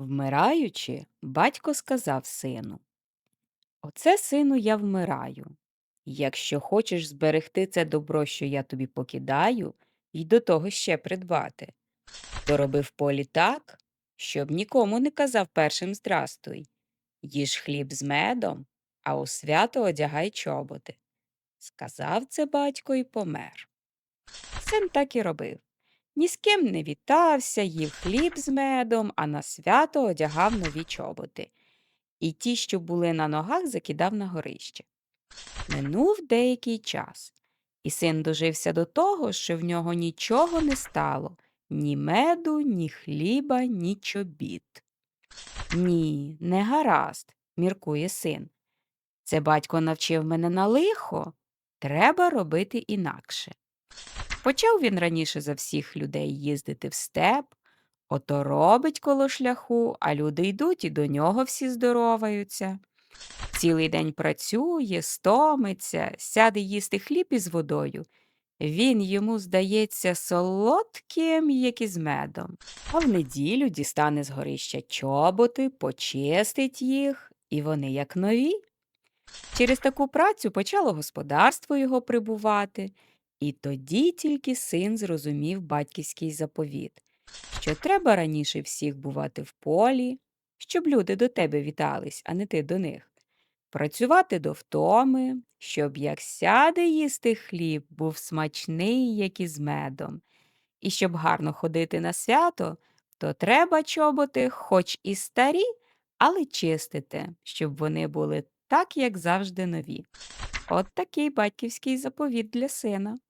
Вмираючи, батько сказав сину Оце, сину, я вмираю. Якщо хочеш зберегти це добро, що я тобі покидаю, і до того ще придбати, то роби полі так, щоб нікому не казав першим здрастуй. Їж хліб з медом, а у свято одягай чоботи. Сказав це батько і помер. Син так і робив. Ні з ким не вітався, їв хліб з медом, а на свято одягав нові чоботи. І ті, що були на ногах, закидав на горище. Минув деякий час, і син дожився до того, що в нього нічого не стало ні меду, ні хліба, ні чобіт. Ні, не гаразд, міркує син. Це батько навчив мене на лихо. Треба робити інакше. Почав він раніше за всіх людей їздити в степ, ото робить коло шляху, а люди йдуть і до нього всі здороваються. Цілий день працює, стомиться, сяде їсти хліб із водою. Він йому здається солодким, як із медом. А в неділю дістане з горища чоботи, почистить їх, і вони як нові. Через таку працю почало господарство його прибувати, і тоді тільки син зрозумів батьківський заповіт, що треба раніше всіх бувати в полі, щоб люди до тебе вітались, а не ти до них. Працювати до втоми, щоб як сяде їсти хліб, був смачний, як із медом. І щоб гарно ходити на свято, то треба чоботи, хоч і старі, але чистити, щоб вони були так, як завжди нові. От такий батьківський заповіт для сина.